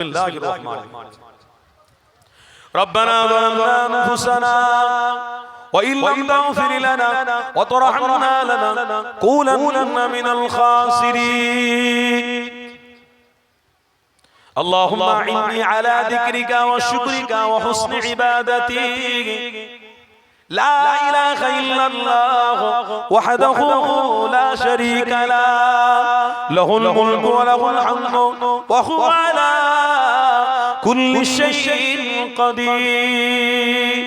الله الرحمن ربنا ظلمنا أنفسنا وإن لم تغفر لنا وترحمنا لنكونن من الخاسرين. اللهم أعني على ذكرك وشكرك وحسن عبادتك لا إله إلا الله وحده لا شريك له. له الملك وله الحمد وهو على كل شيء قدير.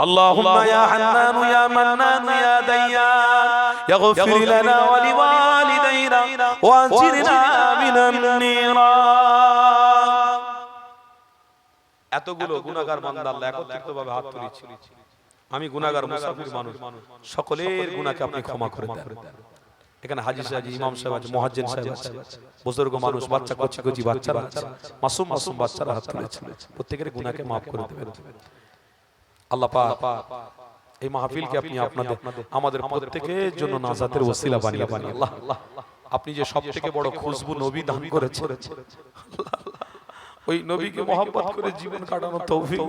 اللهم يا حنان يا منان يا ديان يغفر لنا ولوالدينا واجرنا من النيران. এতগুলো গুনাহগার বান্দা আল্লাহ একত্রিতভাবে হাত তুলেছি। আমি গুনাহগার মুসাফির মানুষ। সকলের গুনাহকে আপনি ক্ষমা করে দেন। এখানে হাজি সাহেব ইমাম সাহেব আছে মুহাজ্জিন সাহেব আছে। বুজুর্গ মানুষ বাচ্চা কচি কচি বাচ্চারা আছে মাসুম মাসুম বাচ্চারা হাত তুলেছে। প্রত্যেকের গুনাহকে maaf করে দেবেন। আল্লাহ পাক এই মাহফিলকে আপনি আপনাদের আমাদের প্রত্যেকের জন্য নাজাতের ওসিলা বানিয়ে বানিয়ে আল্লাহ আপনি যে সব থেকে বড় খুশবু নবী দান করেছেন। আল্লাহ। ওই নবীকে মহব্বত করে জীবন কাটানোর তৌফিক।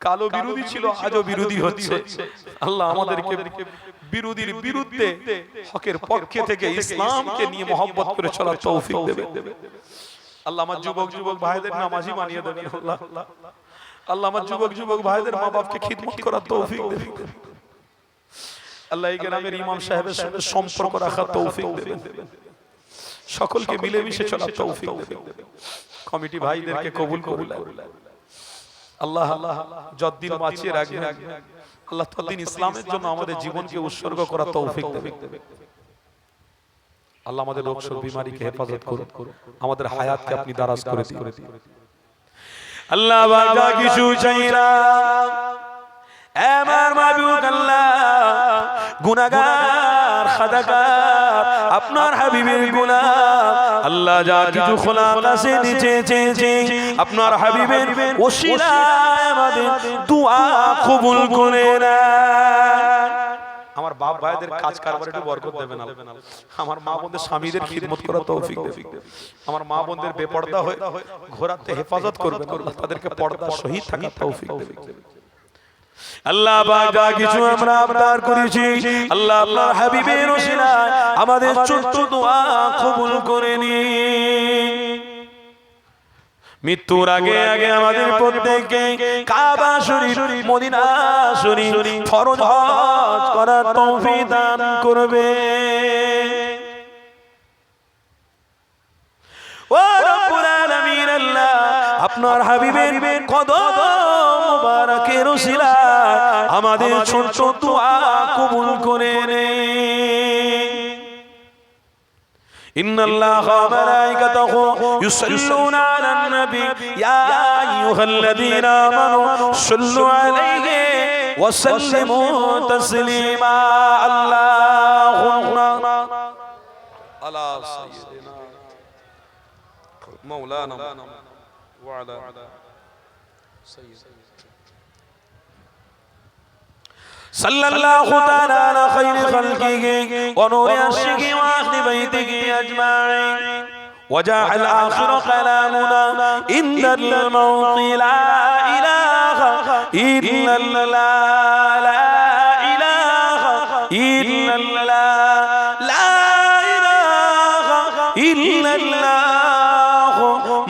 কালো বিরোধী ছিল আজও বিরোধী হচ্ছে। আল্লাহ আমাদেরকে বিরোধীর বিরুদ্ধে হকের পক্ষে থেকে ইসলামকে নিয়ে মহব্বত করে চলার তৌফিক দেবে। আল্লাহ আমার যুবক যুবক ভাইদের নামাজি বানিয়ে দেবেন আল্লাহ। আল্লাহ আমার যুবক যুবক ভাইদের মা বাপকে খিদমত করার তৌফিক দেবে। আল্লাহ এই গ্রামের ইমাম সাহেবের সঙ্গে সম্পর্ক রাখার তৌফিক দেবেন সকলকে মিলেমিশে চলার তৌফিক দেবেন। কমিটি ভাইদেরকে কবুল কবুল আল্লাহ আল্লাহ যতদিন বাঁচিয়ে রাখবেন আল্লাহ ততদিন ইসলামের জন্য আমাদের জীবনকে উৎসর্গ করার তৌফিক দেবে আল্লাহ আমাদের রোগ শোক বিমারিকে হেফাজত করুন। আমাদের হায়াতকে আপনি দারাজ করে দিন। আল্লাহ বাগা কিছু চাই না আমার মাবুক আল্লাহ গুনাহগার খাদাকার আপনার হাবিবের গুনাহ। আল্লাহ যা কিছু খোলা আকাশে নিচে চেয়েছে আপনার হাবিবের ওসিলায় আমাদের দুআ কবুল করে না আমার বাপ ভাইদের কাজ কারবার একটু বরকত দেবেন আমার মা বোনদের স্বামীদের খিদমত করার তৌফিক দেবেন। আমার মা বোনদের বেপর্দা হয়ে ঘোরাতে হেফাজত করবেন তাদেরকে পর্দা শহীদ থাকার তৌফিক দেবেন। আল্লাহ যা কিছু আমরা আবদার করেছি আল্লাহ আল্লাহ হাবিবের ওসিলায় আমাদের ছোট্ট দোয়া কবুল করে নিন। মৃত্যুর আগে আগে আমাদের প্রত্যেককে কাবা শরীফ মদিনা শরীফ ফরজ হজ করার তৌফিক দান করবে। ও আপনার হাবিবের কদম মুবারকের ওসিলায় আমাদের ছোট দোয়া কবুল করে নে إن الله وملائكته يصلون على النبي يا أيها الذين آمنوا صلوا عليه وسلموا تسليما اللهم على سيدنا مولانا وعلى سيدنا صلى الله تعالى على خير خلقه ونور عرشه وأهل بيته أجمعين. وجعل آخر كلامنا ان الموت لا إله. الا الله لا إله. الا الله لا إله. الا الله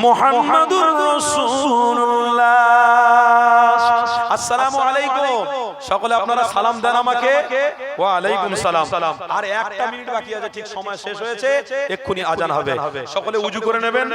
মোহাম্মদুর রাসূলুল্লাহ। আসসালামু আলাইকুম। সকলে আপনারা সালাম দেন আমাকে। ওয়া আলাইকুম সালাম। আর একটা মিনিট বাকি আছে, ঠিক সময় শেষ হয়েছে। এক্ষুনি আজান হবে। সকলে উজু করে নেবেন।